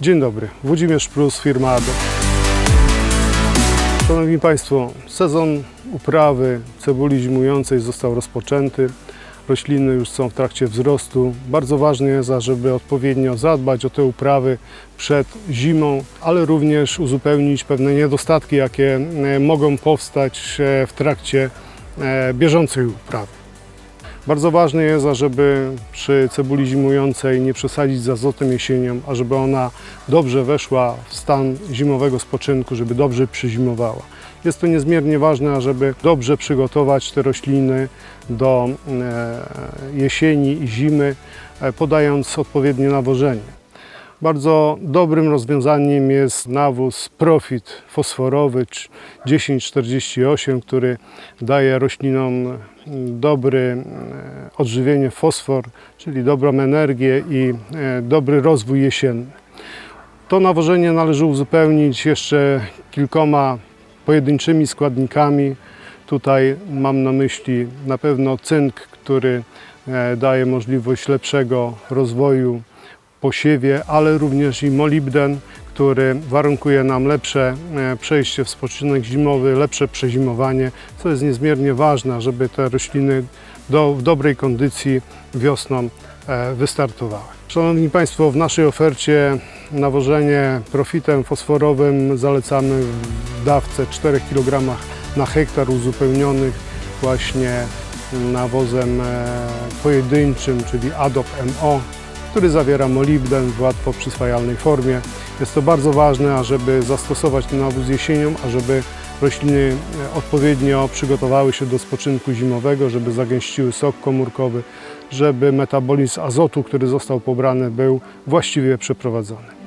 Dzień dobry, Włodzimierz Plus, firma ADO. Szanowni Państwo, sezon uprawy cebuli zimującej został rozpoczęty. Rośliny już są w trakcie wzrostu. Bardzo ważne jest, żeby odpowiednio zadbać o te uprawy przed zimą, ale również uzupełnić pewne niedostatki, jakie e, mogą powstać e, w trakcie e, bieżącej uprawy. Bardzo ważne jest, ażeby przy cebuli zimującej nie przesadzić z azotem jesienią, ażeby ona dobrze weszła w stan zimowego spoczynku, żeby dobrze przyzimowała. Jest to niezmiernie ważne, ażeby dobrze przygotować te rośliny do e, jesieni i zimy, e, podając odpowiednie nawożenie. Bardzo dobrym rozwiązaniem jest nawóz Profit fosforowy czy 1048, który daje roślinom dobry e, odżywienie fosfor, czyli dobrą energię i e, dobry rozwój jesienny. To nawożenie należy uzupełnić jeszcze kilkoma pojedynczymi składnikami. Tutaj mam na myśli na pewno cynk, który e, daje możliwość lepszego rozwoju posiewie, ale również i molibden, który warunkuje nam lepsze e, przejście w spoczynek zimowy, lepsze przezimowanie, co jest niezmiernie ważne, żeby te rośliny do, w dobrej kondycji wiosną e, wystartowały. Szanowni Państwo, w naszej ofercie nawożenie profitem fosforowym zalecamy w dawce 4 kg na hektar uzupełnionych właśnie nawozem e, pojedynczym, czyli ADOP MO, który zawiera molibden w łatwo przyswajalnej formie. Jest to bardzo ważne, ażeby zastosować ten nawóz jesienią, ażeby rośliny e, odpowiednio przygotowały się do spoczynku zimowego, żeby zagęściły sok komórkowy, żeby metabolizm azotu, który został pobrany, był właściwie przeprowadzony.